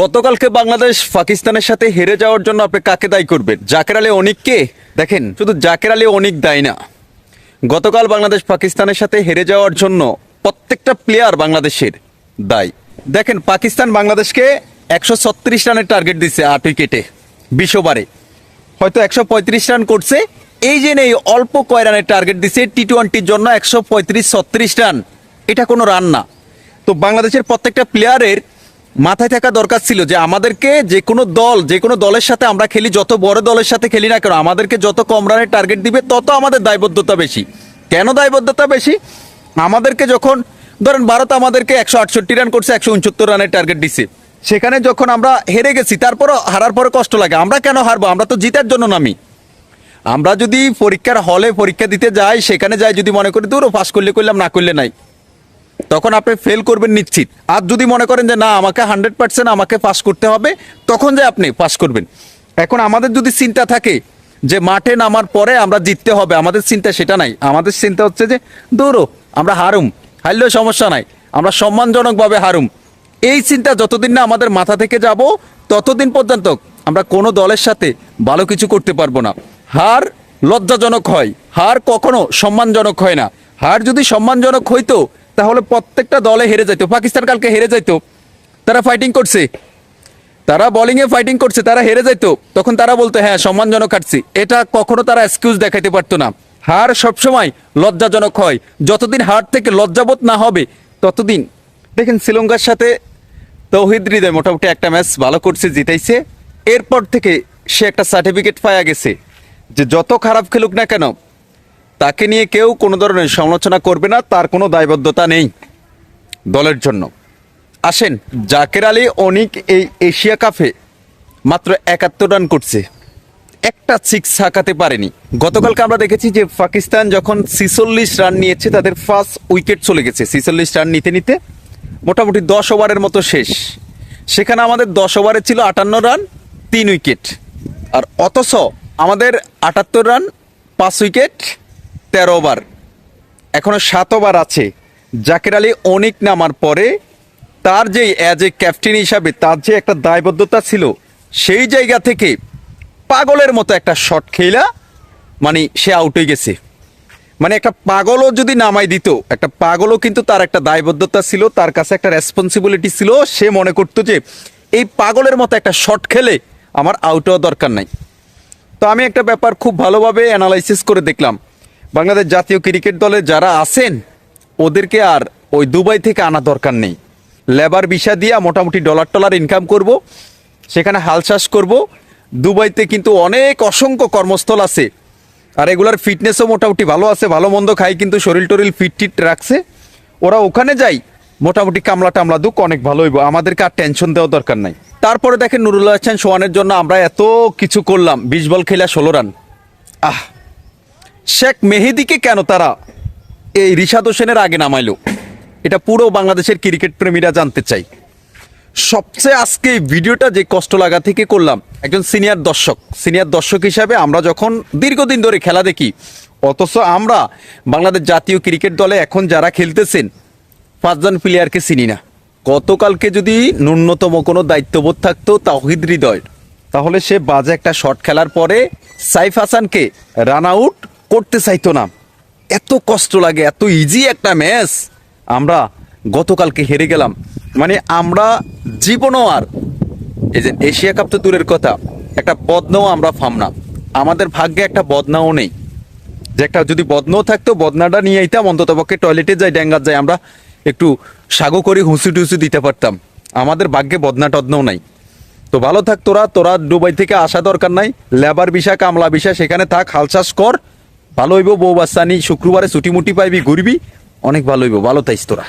গতকালকে বাংলাদেশ পাকিস্তানের সাথে হেরে যাওয়ার জন্য আপনি কাকে দায়ী করবেন? জাকের আলী অনিককে? দেখেন, শুধু জাকের আলী অনিক দায়ী না। গতকাল বাংলাদেশ পাকিস্তানের সাথে হেরে যাওয়ার জন্য প্রত্যেকটা প্লেয়ার বাংলাদেশের দায়ী। দেখেন, পাকিস্তান বাংলাদেশকে একশো ছত্রিশ রানের টার্গেট দিচ্ছে আট উইকেটে বিশ ওভারে হয়তো একশো পঁয়ত্রিশ রান করছে, এই যে নেই, অল্প কয় রানের টার্গেট দিছে টি টোয়েন্টির জন্য একশো পঁয়ত্রিশ, ছত্রিশ রান। এটা কোনো রান না। তো বাংলাদেশের প্রত্যেকটা প্লেয়ারের মাথায় থাকা দরকার ছিল যে আমাদেরকে যে কোনো দল, যে কোনো দলের সাথে আমরা খেলি, যত বড় দলের সাথে খেলি না কেন, আমাদেরকে যত কম রানের টার্গেট দিবে, তত আমাদের দায়বদ্ধতা বেশি। কেন দায়বদ্ধতা বেশি? আমাদেরকে যখন, ধরেন ভারত আমাদেরকে একশো আটষট্টি রান করছে, একশো উনসত্তর রানের টার্গেট দিছে। সেখানে যখন আমরা হেরে গেছি, তারপরও হারার পরে কষ্ট লাগে। আমরা কেন হারবো? আমরা তো জিতার জন্য নামি। আমরা যদি পরীক্ষার হলে পরীক্ষা দিতে যাই, সেখানে যাই যদি মনে করি দূরও পাস করলে করলাম, না করলে নাই। তখন আপনি ফেল করবেন নিশ্চিত। আর যদি মনে করেন যে না, আমাকে হান্ড্রেড পার্সেন্ট আমাকে পাস করতে হবে, তখন যে আপনি পাস করবেন। এখন আমাদের যদি চিন্তা থাকে যে মাঠে নামার পরে আমরা জিততে হবে, আমাদের চিন্তা সেটা নাই। আমাদের চিন্তা হচ্ছে যে দৌড়ো, আমরা হারুম। হারলেও সমস্যা নাই। আমরা সম্মানজনকভাবে হারুম। এই চিন্তা যতদিন না আমাদের মাথা থেকে যাব, ততদিন পর্যন্ত আমরা কোনো দলের সাথে ভালো কিছু করতে পারব না। হার লজ্জাজনক হয়। হার কখনো সম্মানজনক হয় না। হার যদি সম্মানজনক হইতো তাহলে প্রত্যেকটা দলে হেরে যাইতো। পাকিস্তান কালকে হেরে যাইতো। তারা ফাইটিং করছে। তারা বোলিং এ ফাইটিং করছে, তারা হেরে যাইতো। তখন তারা বলতো হ্যাঁ সম্মানজনক হারছি। এটা কখনো তারা এক্সকিউজ দেখাইতে পারতো না। হার সবসময় লজ্জাজনক হয়। যতদিন হার থেকে লজ্জাবোধ না হবে, ততদিন। দেখেন, শ্রীলঙ্কার সাথে তৌহিদ হৃদয় মোটামুটি একটা ম্যাচ ভালো করছে, জিতাইছে। এরপর থেকে সে একটা সার্টিফিকেট পাওয়া গেছে যে, যত খারাপ খেলুক না কেন তাকে নিয়ে কেউ কোনো ধরনের সমালোচনা করবে না, তার কোনো দায়বদ্ধতা নেই দলের জন্য। আসেন, জাকের আলী অনিক এই এশিয়া কাপে মাত্র একাত্তর রান করছে। একটা সিক্স হাঁকাতে পারেনি। গতকালকে আমরা দেখেছি যে পাকিস্তান যখন ছিচল্লিশ রান নিয়েছে, তাদের ফার্স্ট উইকেট চলে গেছে। ছিচল্লিশ রান নিতে নিতে মোটামুটি দশ ওভারের মতো শেষ। সেখানে আমাদের দশ ওভারে ছিল আটান্ন রান, তিন উইকেট। আর অথচ আমাদের আটাত্তর রান, পাঁচ উইকেট তেরো ওভার। এখনও সাত ওভার আছে। জাকের আলী অনেক নামার পরে তার যে অ্যাজ এ ক্যাপ্টেন হিসাবে তার যে একটা দায়বদ্ধতা ছিল, সেই জায়গা থেকে পাগলের মতো একটা শট খেলা মানে সে আউট হয়ে গেছে। মানে একটা পাগলও যদি নামাই দিত, একটা পাগলও কিন্তু তার একটা দায়বদ্ধতা ছিল, তার কাছে একটা রেসপন্সিবিলিটি ছিল, সে মনে করতো যে এই পাগলের মতো একটা শট খেলে আমার আউট হওয়া দরকার নাই। তো আমি একটা ব্যাপার খুব ভালোভাবে অ্যানালাইসিস করে দেখলাম। বাংলাদেশ জাতীয় ক্রিকেট দলে যারা আছেন, ওদেরকে আর ওই দুবাই থেকে আনা দরকার নেই। লেবার ভিসা দিয়ে মোটামুটি ডলার টলার ইনকাম করব, সেখানে হাল চাষ করব। দুবাইতে কিন্তু অনেক অসংখ্য কর্মস্থল আছে, আর এগুলার ফিটনেসও মোটামুটি ভালো আছে, ভালো মন্দ খাই কিন্তু শরীর টরিল ফিট টিট রাখছে। ওরা ওখানে যাই, মোটামুটি কামলা টামলা দুক অনেক ভালো হইব, আমাদেরকে আর টেনশন দেওয়া দরকার নাই। তারপরে দেখেন নুরুল্লাহ হাসান সোহানের জন্য আমরা এত কিছু করলাম, বিশ বল খেলা ষোলো রান। আহ! শেখ মেহেদিকে কেন তারা এই রিশাদ হোসেনের আগে নামাইল? এটা পুরো বাংলাদেশের ক্রিকেট প্রেমীরা জানতে চাই। সবচেয়ে আজকে এই ভিডিওটা যে কষ্ট লাগা থেকে করলাম, একজন সিনিয়র দর্শক। সিনিয়র দর্শক হিসাবে আমরা যখন দীর্ঘদিন ধরে খেলা দেখি, অথচ আমরা বাংলাদেশ জাতীয় ক্রিকেট দলে এখন যারা খেলতেছেন পাঁচজন প্লেয়ারকে চিনি না। গতকালকে যদি ন্যূনতম কোনো দায়িত্ববোধ থাকতো তাহিদ হৃদয় তাহলে সে বাজে একটা শট খেলার পরে সাইফ হাসানকে রান আউট করতে চাইতো না। এত কষ্ট লাগে, এত ইজি একটা ম্যাচ আমরা গতকালকে হেরে গেলাম। মানে আমরা জীবনও আর, এই যে এশিয়া কাপ তো দূরের কথা, একটা বদনাও আমরা ফাম না। আমাদের ভাগ্যে একটা বদনাও নেই। যে একটা যদি বদনাও থাকতো, বদনাটা নিয়ে আইতাম অন্তত পক্ষে টয়লেটে যাই, ড্যাঙ্গার যাই, আমরা একটু সাগো করে হুঁসু টুসু দিতে পারতাম। আমাদের ভাগ্যে বদনা টদনাও নাই। তো ভালো থাক তোরা তোরা দুবাই থেকে আসা দরকার নাই। লেবার বিষা কামলা বিষা সেখানে থাক হাল চাষ কর। ভালো হইব, বউ বাচ্চা নি, শুক্রবারে ছুটি মুটি পাইবি, ঘুরবি, অনেক ভালো হইব, ভালো থাইস তোরা।